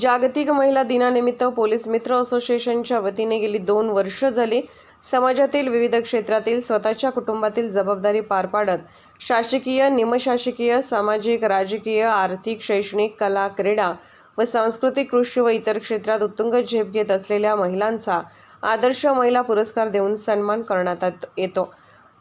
जागतिक महिला दिनानिमित्त पोलीस मित्र असोसिएशनच्या वतीने गेली दोन वर्ष झाली. समाजातील विविध क्षेत्रातील स्वतःच्या कुटुंबातील जबाबदारी पार पाडत शासकीय निमशासकीय सामाजिक राजकीय आर्थिक शैक्षणिक कला क्रीडा व सांस्कृतिक कृषी व इतर क्षेत्रात उत्तुंग झेप घेत असलेल्या महिलांचा आदर्श महिला पुरस्कार देऊन सन्मान करण्यात येतो.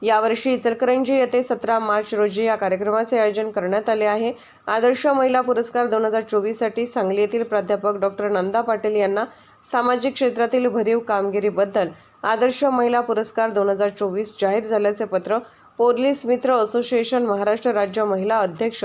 यावर्षी इचलकरंजी येथे सतरा मार्च रोजी या कार्यक्रमाचे आयोजन करण्यात आले आहे. आदर्श महिला पुरस्कार दोन हजार चोवीससाठी सांगली येथील प्राध्यापक डॉक्टर नंदा पाटील यांना सामाजिक क्षेत्रातील भरीव कामगिरीबद्दल आदर्श महिला पुरस्कार दोन हजार चोवीस जाहीर झाल्याचे पत्र पोलीस मित्र असोसिएशन महाराष्ट्र राज्य महिला अध्यक्ष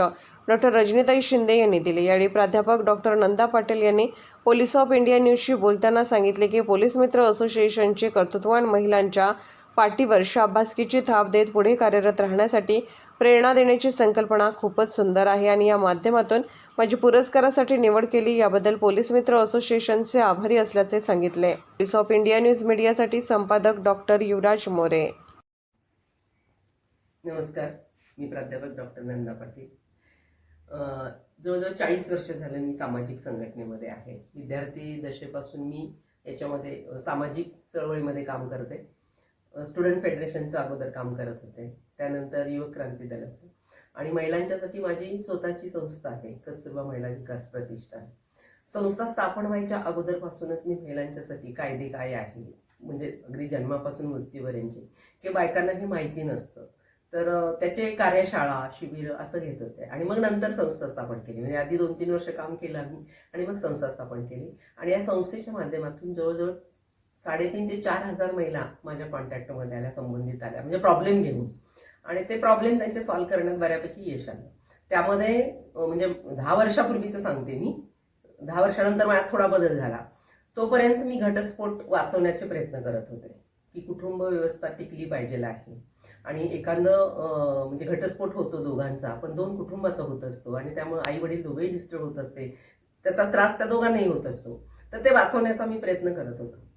डॉक्टर रजनीताई शिंदे यांनी दिले. यावेळी प्राध्यापक डॉक्टर नंदा पाटील यांनी पोलीस ऑफ इंडिया न्यूजशी बोलताना सांगितले की पोलीस मित्र असोसिएशनचे कर्तृत्ववान महिलांच्या पाठीवर शाबासकीची थाप देत पुढे कार्यरत राहण्यासाठी प्रेरणा देण्याची संकल्पना खूपच सुंदर आहे आणि या माध्यमातून माझी पुरस्कारासाठी निवड केली याबद्दल पोलीस मित्र असोसिएशनचे आभारी असल्याचे सांगितले. पोलीस ऑफ इंडिया न्यूज मीडियासाठी संपादक डॉक्टर युवराज मोरे. नमस्कार मी प्राध्यापक डॉक्टर नंदा पाटील. जवळजवळ चाळीस वर्ष झालं मी सामाजिक संघटनेमध्ये आहे. विद्यार्थी दशेपासून मी याच्यामध्ये सामाजिक चळवळीमध्ये काम करते. स्टुडंट फेडरेशनचं अगोदर काम करत होते. त्यानंतर युवक क्रांती दलाचं. आणि महिलांच्यासाठी माझी स्वतःची संस्था आहे कस्तुरबा महिला विकास प्रतिष्ठान. संस्था स्थापन व्हायच्या अगोदरपासूनच मी महिलांच्यासाठी कायदे काय आहे? म्हणजे अगदी जन्मापासून मृत्यूपर्यंतचे. की बायकांना हे माहिती नसतं. तर त्याचे कार्यशाळा शिबिर असं घेत होते. आणि मग नंतर संस्था स्थापन केली. म्हणजे आधी दोन तीन वर्ष काम केलं आम्ही आणि मग संस्था स्थापन केली. आणि या संस्थेच्या माध्यमातून जवळजवळ साडेतीन ते चार हजार महिला माझ्या कॉन्टॅक्टमध्ये आल्या संबंधित आल्या. म्हणजे प्रॉब्लेम घेऊन. आणि ते प्रॉब्लेम त्यांचे सॉल्व्ह करण्यात बऱ्यापैकी यश आलं. त्यामध्ये म्हणजे दहा वर्षापूर्वीचं सांगते मी. दहा वर्षानंतर मला थोडा बदल झाला. तोपर्यंत मी घटस्फोट वाचवण्याचे प्रयत्न करत होते. की कुटुंब व्यवस्था टिकली पाहिजे आहे. आणि एखादं म्हणजे घटस्फोट होतो दोघांचा पण दोन कुटुंबाचा होत असतो. आणि त्यामुळे आई वडील दोघेही डिस्टर्ब होत असते. त्याचा त्रास त्या दोघांनाही होत असतो. तर ते वाचवण्याचा मी प्रयत्न करत होतो.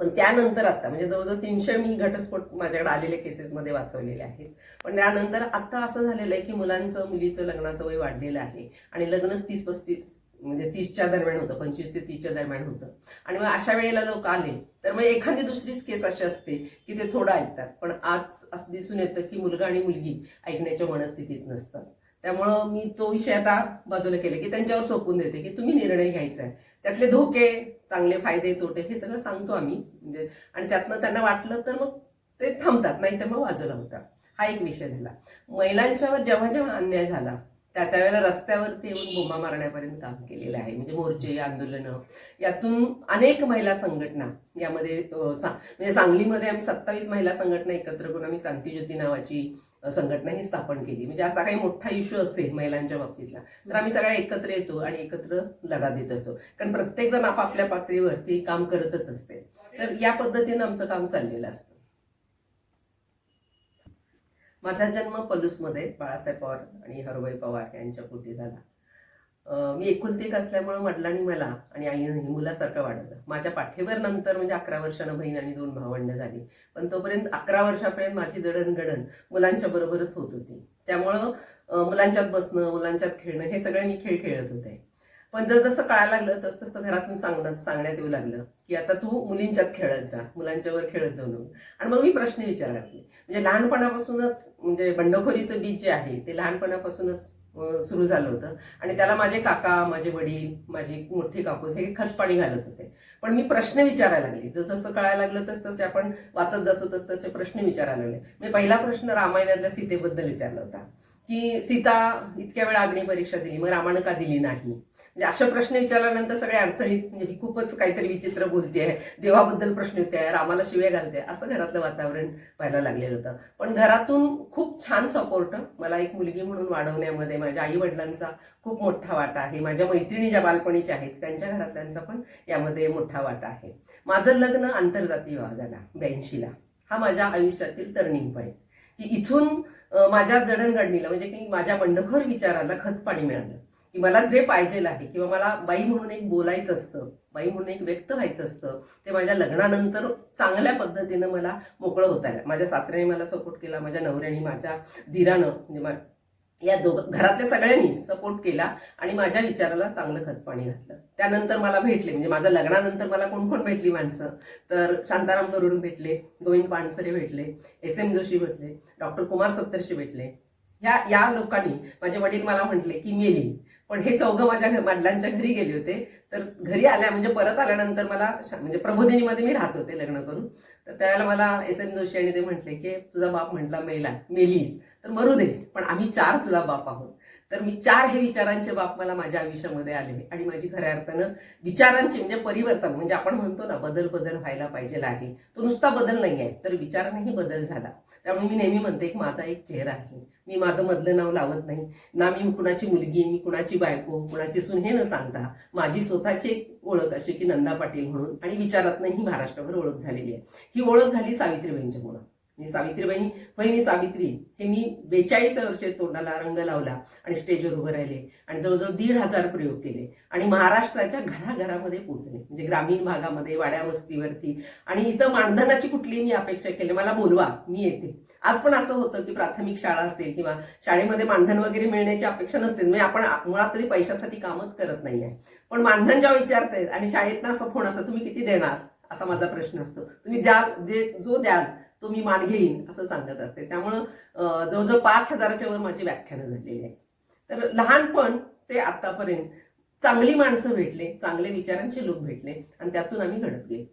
पण त्यानंतर आता म्हणजे जवळजवळ तीनशे मी घटस्फोट माझ्याकडे आलेले केसेसमध्ये वाचवलेले आहेत. पण त्यानंतर आता असं झालेलं आहे की मुलांचं मुलीचं लग्नाचं वय वाढलेलं आहे. आणि लग्नच तीस पस्तीस म्हणजे तीसच्या दरम्यान होतं पंचवीस ते तीसच्या दरम्यान होतं. आणि मग अशा वेळेला लोक आले तर मग एखादी दुसरीच केस अशी असते की ते थोडं ऐकतात. पण आज असं दिसून येतं की मुलगा आणि मुलगी ऐकण्याच्या मनस्थितीत नसतात. त्यामुळं मी तो विषय आता बाजूला केला की त्यांच्यावर सोपून देते की तुम्ही निर्णय घ्यायचा आहे त्यातले धोके चांगले फायदे तोटे हे सगळं सांगतो आम्ही. म्हणजे आणि त्यातनं त्यांना वाटलं तर मग ते थांबतात नाही तर मग बाजूला होतात. हा एक विषय झाला. महिलांच्यावर जेव्हा जेव्हा अन्याय झाला त्या त्यावेळेला रस्त्यावरती येऊन बोमा मारण्यापर्यंत काम केलेलं आहे. म्हणजे मोर्चे आंदोलनं यातून अनेक महिला संघटना यामध्ये म्हणजे सांगलीमध्ये आम्ही सत्तावीस महिला संघटना एकत्र करून आम्ही क्रांतीज्योती नावाची संघटना ही स्थापन केली. म्हणजे असा काही मोठा इश्यू असेल महिलांच्या बाबतीतला तर आम्ही सगळ्या एकत्र येतो आणि एकत्र लढा देत असतो. कारण प्रत्येक जण आपापल्या पातळीवरती काम करतच असते. तर या पद्धतीनं आमचं काम चाललेलं असतं. माझा जन्म पलूसमध्ये बाळासाहेब पवार आणि हरभाई पवार यांच्या पोटी झाला. मी एकुलतीक असल्यामुळं वडिलांनी मला आणि आईनंही मुलासारखं वाढवलं. माझ्या पाठीवर नंतर म्हणजे अकरा वर्षानं बहीण आणि दोन भावंड झाली. पण तोपर्यंत अकरा वर्षापर्यंत माझी जडणघडण मुलांच्या बरोबरच होत होती. त्यामुळं मुलांच्यात बसणं मुलांच्यात खेळणं हे सगळे मी खेळ खेळत होते. पण जर जसं कळायला लागलं तस तसं घरातून सांगण्यात सांगण्यात येऊ लागलं की आता तू मुलींच्यात खेळत जा मुलांच्यावर खेळत जाऊ नको आणि मग मी प्रश्न विचारायला लागले. म्हणजे लहानपणापासूनच म्हणजे बंडखोरीचं बीज जे आहे ते लहानपणापासूनच सुरू झालं होतं. आणि त्याला माझे काका माझे वडील माझी मोठी काकू हे खतपाणी घालत होते. पण मी प्रश्न विचारायला लागले. जसं कळायला लागलं तस तसे आपण वाचत जातो तस तसे प्रश्न विचारायला लागले. मी पहिला प्रश्न रामायणातल्या सीतेबद्दल विचारला होता. की सीता इतक्या वेळा अग्निपरीक्षा दिली मग रामानं का दिली नाही? म्हणजे अशा प्रश्न विचारल्यानंतर सगळ्या अडचणीत म्हणजे ही खूपच काहीतरी विचित्र बोलते आहे. देवाबद्दल प्रश्न येते आहे रामाला शिव्या घालते असं घरातलं वातावरण व्हायला लागलेलं होतं. पण घरातून खूप छान सपोर्ट मला एक मुलगी म्हणून वाढवण्यामध्ये माझ्या आई वडिलांचा खूप मोठा वाटा आहे. माझ्या मैत्रिणी ज्या बालपणीच्या आहेत त्यांच्या घरातल्यांचा पण यामध्ये मोठा वाटा आहे. माझं लग्न आंतरजातीय विवाह झाला ब्याऐंशीला. हा माझ्या आयुष्यातील टर्निंग पॉईंट की इथून माझ्या जडणघडणीला म्हणजे की माझ्या बंडखोर विचाराला खतपाणी मिळालं. की मला जे पाहिजे आहे किंवा मला बाई म्हणून एक बोलायचं असतं बाई म्हणून एक व्यक्त व्हायचं असतं ते माझ्या लग्नानंतर चांगल्या पद्धतीनं मला मोकळं होता आलं. माझ्या सासऱ्याने मला सपोर्ट केला माझ्या नवऱ्याने माझ्या धीरानं म्हणजे मा- या दोघ घरातल्या सगळ्यांनी सपोर्ट केला आणि माझ्या विचाराला चांगलं खतपाणी घातलं. त्यानंतर मला भेटले म्हणजे माझ्या लग्नानंतर मला कोण कोण भेटली माणसं? तर शांताराम गरुड भेटले गोविंद पानसरे भेटले एस एम जोशी भेटले डॉक्टर कुमार सत्तरशी भेटले ह्या या लोकांनी माझे वडील मला म्हटले की मेली. पण हे चौघं माझ्या घ- वडिलांच्या घरी गेले होते. तर घरी आल्या म्हणजे परत आल्यानंतर मला म्हणजे प्रबोधिनीमध्ये मी राहत होते लग्न करून. तर त्यावेळेला मला एस एम जोशी आणि ते म्हटले की तुझा बाप म्हटला मेला मेलीस. तर मरू दे पण आम्ही चार तुझा बाप आहोत. तर मी चार हे विचारांचे बाप मला माझ्या आयुष्यामध्ये आले आणि माझी खऱ्या अर्थानं विचारांचे म्हणजे परिवर्तन म्हणजे आपण म्हणतो ना बदल बदल व्हायला पाहिजे आहे. तो नुसता बदल नाही आहे तर विचारानेही बदल झाला. त्यामुळे मी नेहमी म्हणते की माझा एक चेहरा आहे. मी माझं मधलं नाव लावत नाही. ना मी कुणाची मुलगी मी कुणाची बायको कुणाची सून हे न सांगता माझी स्वतःची एक ओळख अशी की नंदा पाटील म्हणून आणि विचारातनंही महाराष्ट्रभर ओळख झालेली आहे. ही ओळख झाली सावित्रीबाईंच्या मुळे मी सावित्रीबाई होय मी सावित्री हे मी बेचाळीस वर्षे तोंडाला रंग लावला आणि स्टेजवर उभं राहिले आणि जवळजवळ दीड हजार प्रयोग केले आणि महाराष्ट्राच्या घराघरामध्ये पोहोचले म्हणजे ग्रामीण भागामध्ये वाड्या वस्तीवरती. आणि इथं मानधनाची कुठलीही मी अपेक्षा केली मला बोलवा मी येते. आज पण असं होतं की प्राथमिक शाळा असेल किंवा शाळेमध्ये मानधन वगैरे मिळण्याची अपेक्षा नसते. म्हणजे आपण मुळात तरी पैशासाठी कामच करत नाहीये पण मानधन जेव्हा विचारतायत आणि शाळेतना असं फोन असं तुम्ही किती देणार? असा माझा प्रश्न असतो. तुम्ही ज्या जो द्याल तो मी मान घेईन असं सांगत असते. त्यामुळं जवळजवळ पाच हजाराच्या वर माझी व्याख्यानं झालेली आहे तर लहानपण ते आतापर्यंत चांगली माणसं भेटले चांगले विचारांचे लोक भेटले आणि त्यातून आम्ही घडत गेलो.